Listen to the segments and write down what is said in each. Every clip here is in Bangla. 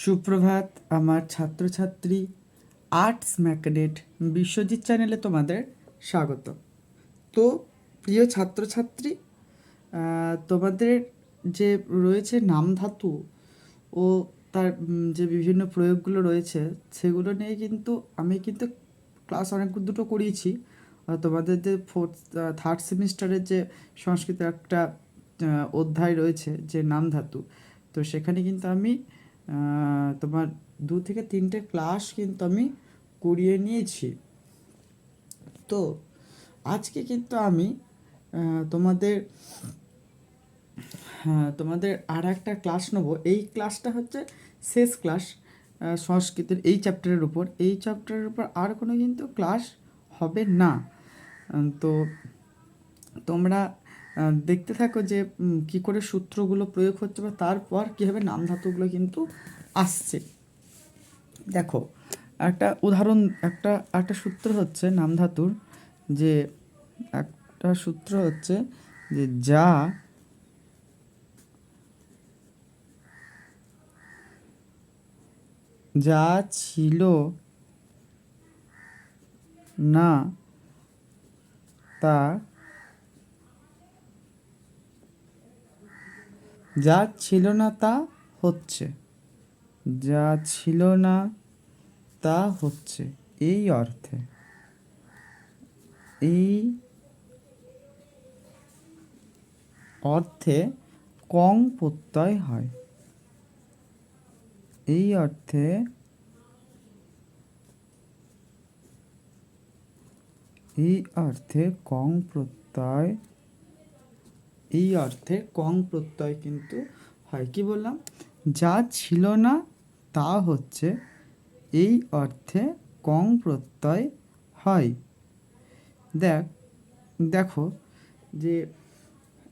সুপ্রভাত, আমার ছাত্রছাত্রী আর্টস ম্যাকাডেট বিশ্বজিৎ চ্যানেলে তোমাদের স্বাগত। তো, প্রিয় ছাত্রছাত্রী তোমাদের যে রয়েছে নামধাতু ও তার যে বিভিন্ন প্রয়োগগুলো রয়েছে, সেগুলো নিয়ে কিন্তু আমি কিন্তু ক্লাস অনেক দুটো করিয়েছি। তোমাদের যে ফোর্থ থার্ড সেমিস্টারের যে সংস্কৃত একটা অধ্যায় রয়েছে যে নামধাতু তো সেখানে কিন্তু আমি তোমার দু থেকে তিনটে ক্লাস কিন্তু আমি করিয়ে নিয়েছি। তো আজকে কিন্তু আমি তোমাদের হ্যাঁ তোমাদের আর একটা ক্লাস নেব। এই ক্লাসটা হচ্ছে শেষ ক্লাস সংস্কৃতের এই চ্যাপ্টারের উপর। এই চ্যাপ্টারের উপর আর কোনো কিন্তু ক্লাস হবে না। তো তোমরা দেখতে থাকো যে কি করে সূত্রগুলো প্রয়োগ হচ্ছে বা তারপর কীভাবে নাম ধাতুগুলো কিন্তু আসছে। দেখো, একটা উদাহরণ, একটা একটা সূত্র হচ্ছে নাম ধাতুর যে, একটা সূত্র হচ্ছে যে যা যা ছিল না, তা যা ছিল না তা হচ্ছে। যা ছিল না তা হচ্ছে। এই অর্থে। এই অর্থে কং প্রত্যয় হয়। এই অর্থে এই অর্থে কং প্রত্যয় এই অর্থে কং প্রত্যয় কিন্তু হয়। কি বললাম? যা ছিল না, তা হচ্ছে, এই অর্থে কং প্রত্যয় হয়। দেখ, দেখো যে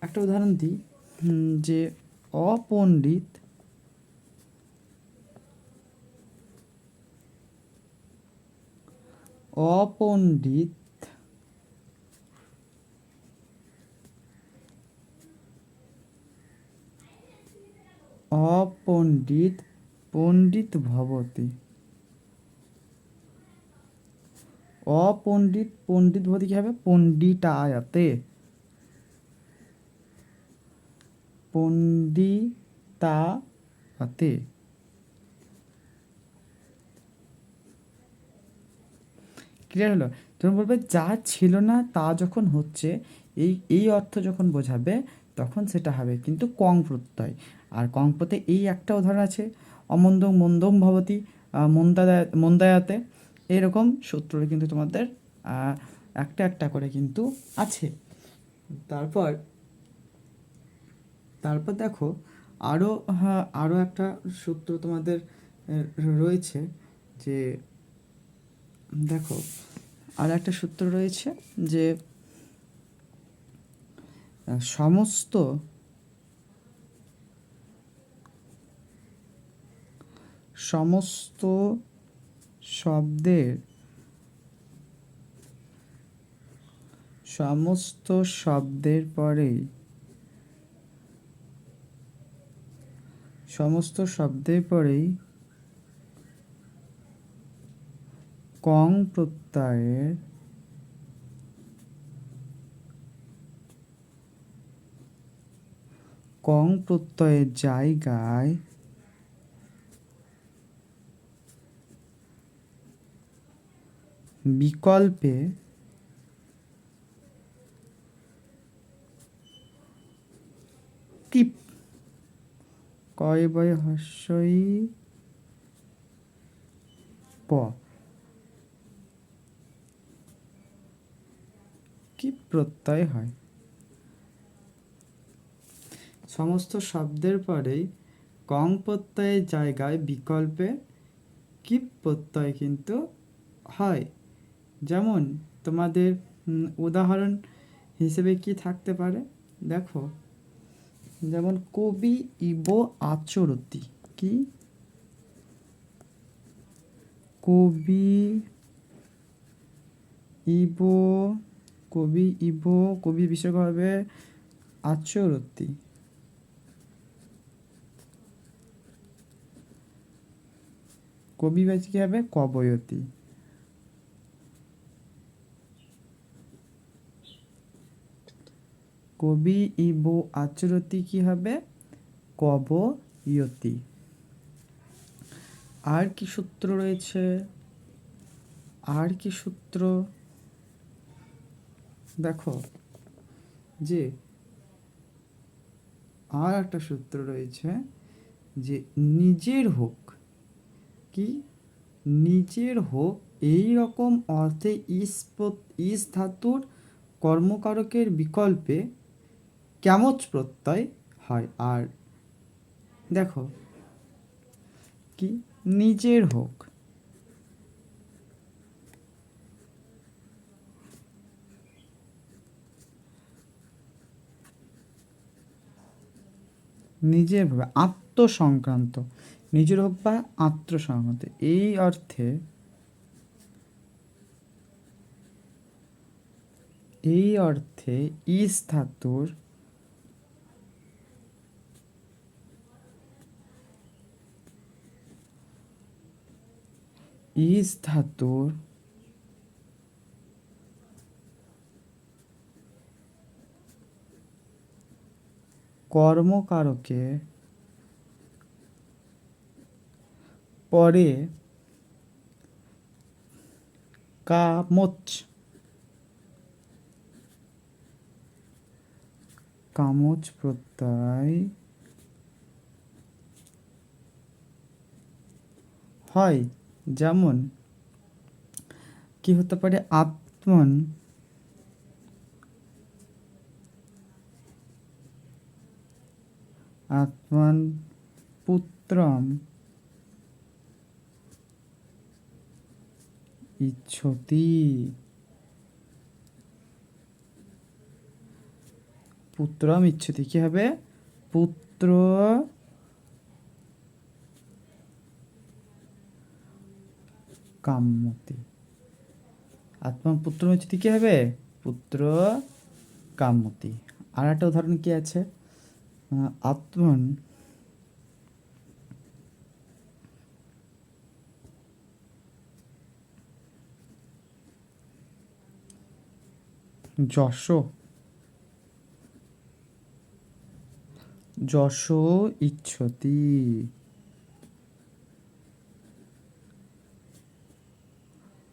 একটা উদাহরণ দিই যে অপণ্ডিত অপণ্ডিত অপণ্ডিত পণ্ডিত ভবতি। অপণ্ডিত পণ্ডিত ভবতি কি হবে? পণ্ডিতায়তে। পণ্ডিতায়তে। ক্লিয়ার হলো? তুমি বলবে, যা ছিল না তা যখন হচ্ছে, এই এই অর্থ যখন বোঝাবে তখন সেটা হবে। কিন্তু কং প্রত্যয় আর কং প্রত্যয় এই একটা উদাহরণ আছে, অমন্দং মন্দম ভবতি মন্দাদা, মন্দায়াতে। এরকম সূত্র কিন্তু তোমাদের একটা একটা করে কিন্তু আছে। তারপর তারপর দেখো আরও হ্যাঁ আরও একটা সূত্র তোমাদের রয়েছে যে, দেখো, আর একটা সূত্র রয়েছে যে সমস্ত সমস্ত শব্দের সমস্ত শব্দের পরেই সমস্ত শব্দের পরেই কং প্রত্যয়ের কং প্রত্যয়ের জায়গায় বিকল্পে টিপ। কয় বয় হস্যই প। কি প্রত্যয় হয়? সমস্ত শব্দের পরেই কং প্রত্যয়ের জায়গায় বিকল্পে কি প্রত্যয় কিন্তু হয়। যেমন তোমাদের উদাহরণ হিসেবে কি থাকতে পারে? দেখো, যেমন কবি ইব আচরতি, কি? কবি ইব কবি ইব, কবি বিসর্গ হবে আচরতি। কবি বাচি কি হবে? কবয়তী। কবি ইবো আচরতি কি হবে? কবয়তী। আর কি সূত্র রয়েছে? আর কি সূত্র? দেখো, যে আর একটা সূত্র রয়েছে যে নিজের হোক কি? নিজের হোক এই রকম অর্থে ইস ধাতুর কর্মকারকের বিকল্পে ক্যামচ প্রত্যয় হয়। আর দেখো, কি? নিজের হোক। নিজের আত্মসংক্রান্ত। নিজের হোক বা আত্মসংক্রান্ত এই অর্থে এই অর্থে ইস ধাতুর ইস ধাতুর কর্মকারকে পরে কামচ কামচ প্রত্যয় হয়। যেমন কি হতে পারে? আত্মন আত্মন পুত্রম ইচ্ছতি। পুত্রম ইচ্ছতি, কি হবে? পুত্র কাম্যতি আত্মা পুত্র ইচ্ছতি, কি হবে? পুত্র কাম্যতি আর একটা উদাহরণ কি আছে? আত্মন যশ। যশ ইচ্ছতি।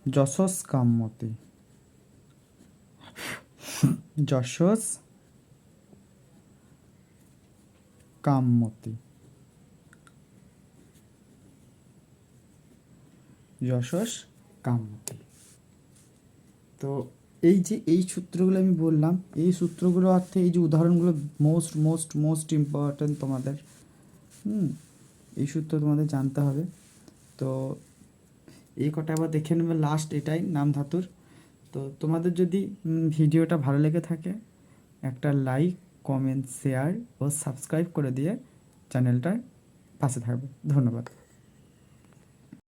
যশস কাম্যতে যশস কাম্যতে যশস কাম্যতে তো এই যে এই সূত্রগুলো আমি বললাম, এই সূত্রগুলো অর্থে এই যে উদাহরণগুলো মোস্ট মোস্ট মোস্ট ইম্পর্ট্যান্ট তোমাদের, হুম, এই সূত্র তোমাদের জানতে হবে। তো এই কটা আবার দেখে নেবে লাস্ট এটাই, নাম ধাতুর। তো তোমাদের যদি ভিডিওটা ভালো লেগে থাকে, একটা লাইক কমেন্ট শেয়ার ও সাবস্ক্রাইব করে দিয়ে চ্যানেলটার পাশে থাকবে। ধন্যবাদ।